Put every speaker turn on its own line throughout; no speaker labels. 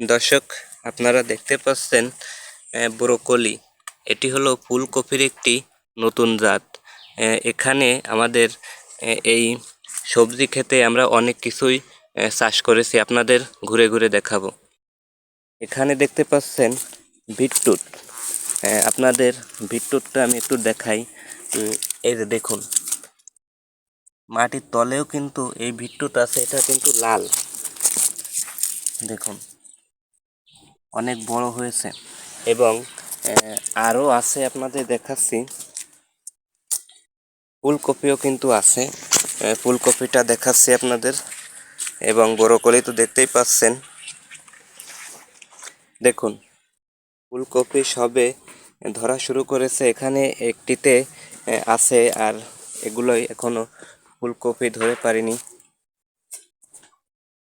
দর্শক, আপনারা দেখতে পাচ্ছেন ব্রোকলি। এটি হলো ফুলকপির একটি নতুন জাত। এখানে আমাদের এই সবজি খেতে আমরা অনেক কিছুই চাষ করেছি। আপনাদের ঘুরে ঘুরে দেখাবো। এখানে দেখতে পাচ্ছেন বিটরুট। আপনাদের বিটরুটটা আমি একটু দেখাই। এই যে দেখুন। মাটির তলেও কিন্তু এই বিটরুট আছে, এটা কিন্তু লাল। দেখুন। অনেক বড় হয়েছে। এবং আরও আছে আপনাদের দেখাচ্ছি। ফুলকপিও কিন্তু আছে। ফুলকপিটা দেখাচ্ছি আপনাদের। এবং বড়কলি তো দেখতেই পাচ্ছেন। দেখুন, ফুলকপি সবে ধরা শুরু করেছে। এখানে একটিতে আছে আর এগুলোই এখনও ফুলকপি ধরে পারিনি।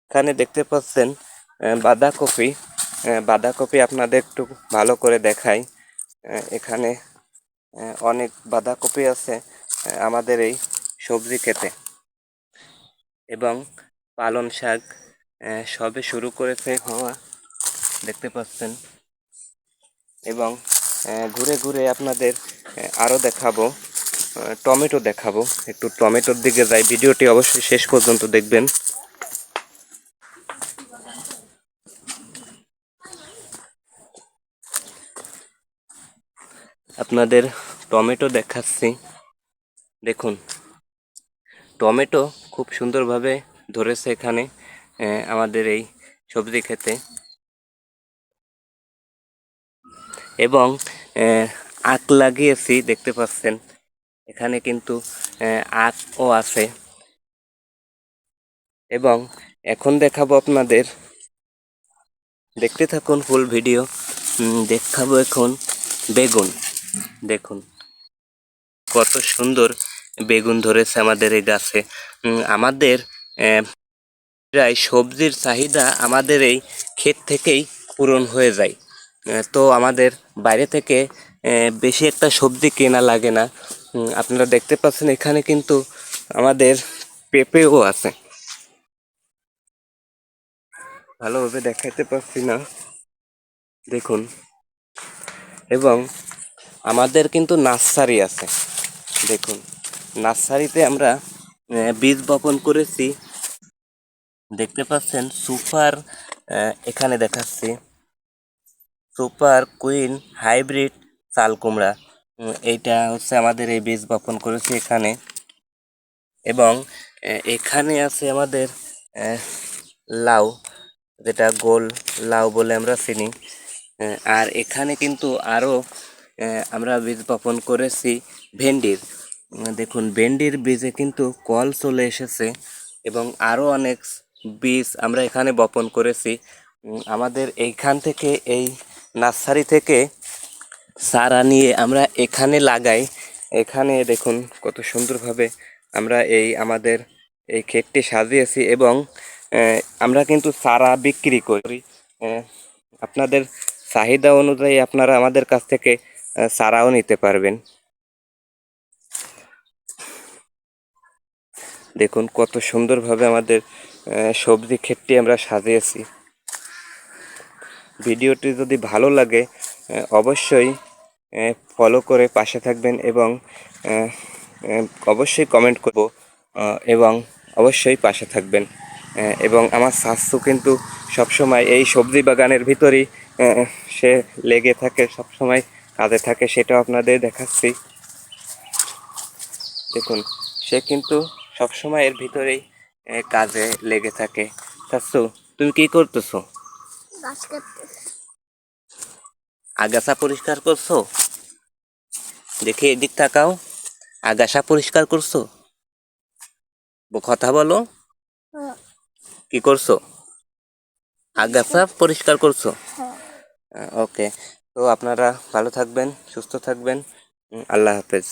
এখানে দেখতে পাচ্ছেন বাঁধাকপি। বাঁধাকপি আপনাদের একটু ভালো করে দেখাই। এখানে অনেক বাঁধাকপি আছে আমাদের এই সবজি খেতে। এবং পালন শাক সবে শুরু করেছে হওয়া, দেখতে পাচ্ছেন। এবং ঘুরে ঘুরে আপনাদের আরও দেখাবো টমেটো দেখাবো। একটু টমেটোর দিকে যাই, ভিডিওটি অবশ্যই শেষ পর্যন্ত দেখবেন। আপনাদের টমেটো দেখাচ্ছি। দেখুন, টমেটো খুব সুন্দরভাবে ধরেছে এখানে আমাদের এই সবজি খেতে। এবং আখ লাগিয়েছি, দেখতে পাচ্ছেন। এখানে কিন্তু আখও আছে। এবং এখন দেখাবো আপনাদের, দেখতে থাকুন ফুল ভিডিও দেখাবো এখন বেগুন। দেখুন, কত সুন্দর বেগুন ধরেছে আমাদের এই গাছে। আমাদের প্রায় সবজির চাহিদা আমাদের এই ক্ষেত থেকেই পূরণ হয়ে যায়। তো আমাদের বাইরে থেকে বেশি একটা সবজি কেনা লাগে না। আপনারা দেখতে পাচ্ছেন এখানে কিন্তু আমাদের পেঁপেও আছে। ভালোভাবে দেখাইতে পারছি না। দেখুন, এবং আমাদের কিন্তু নার্সারি আছে। দেখুন, নার্সারিতে আমরা বীজ বপন করেছি। দেখতে পাচ্ছেন, সুপার এখানে দেখাচ্ছি। সুপার, কুইন, হাইব্রিড চাল কুমড়া। এইটা হচ্ছে আমাদের এই বীজ বপন করেছি এখানে। এবং এখানে আছে আমাদের লাউ, যেটা গোল লাউ বলে আমরা চিনি। আর এখানে কিন্তু আরও আমরা বীজ বপন করেছি ভেন্ডির। দেখুন, ভেন্ডির বীজে কিন্তু কল চলে এসেছে এবং আরও অনেক বীজ আমরা এখানে বপন করেছি। আমাদের এইখান থেকে, এই নার্সারি থেকে চারা নিয়ে আমরা এখানে লাগাই। এখানে দেখুন, কত সুন্দরভাবে আমরা এই আমাদের এই ক্ষেতটি সাজিয়েছি এবং আমরা কিন্তু চারা বিক্রি করি। আপনাদের চাহিদা অনুযায়ী আপনারা আমাদের কাছ থেকে চারাও নিতে পারবেন। দেখুন কত সুন্দরভাবে আমাদের সবজি ক্ষেতটি আমরা সাজিয়েছি। ভিডিওটি যদি ভালো লাগে অবশ্যই ফলো করে পাশে থাকবেন এবং অবশ্যই কমেন্ট করব এবং অবশ্যই পাশে থাকবেন। এবং আমার স্বাস্থ্য কিন্তু সবসময় এই সবজি বাগানের ভিতরেই সে লেগে থাকে সবসময়। কাজে থাকে সেটাও আপনাদের দেখাচ্ছি। দেখুন সে কিন্তু সবসময় এর ভিতরেই কাজে লেগে থাকে। শাস্তু তুমি কি করতেছো? আগাছা পরিষ্কার করছ? দেখি এদিক তাকাও। আগাছা পরিষ্কার করছ? কথা বলো।
হ্যাঁ।
কি করছ? আগাছা পরিষ্কার করছ?
হ্যাঁ।
ওকে। তো আপনারা ভালো থাকবেন সুস্থ থাকবেন। আল্লাহ হাফেজ।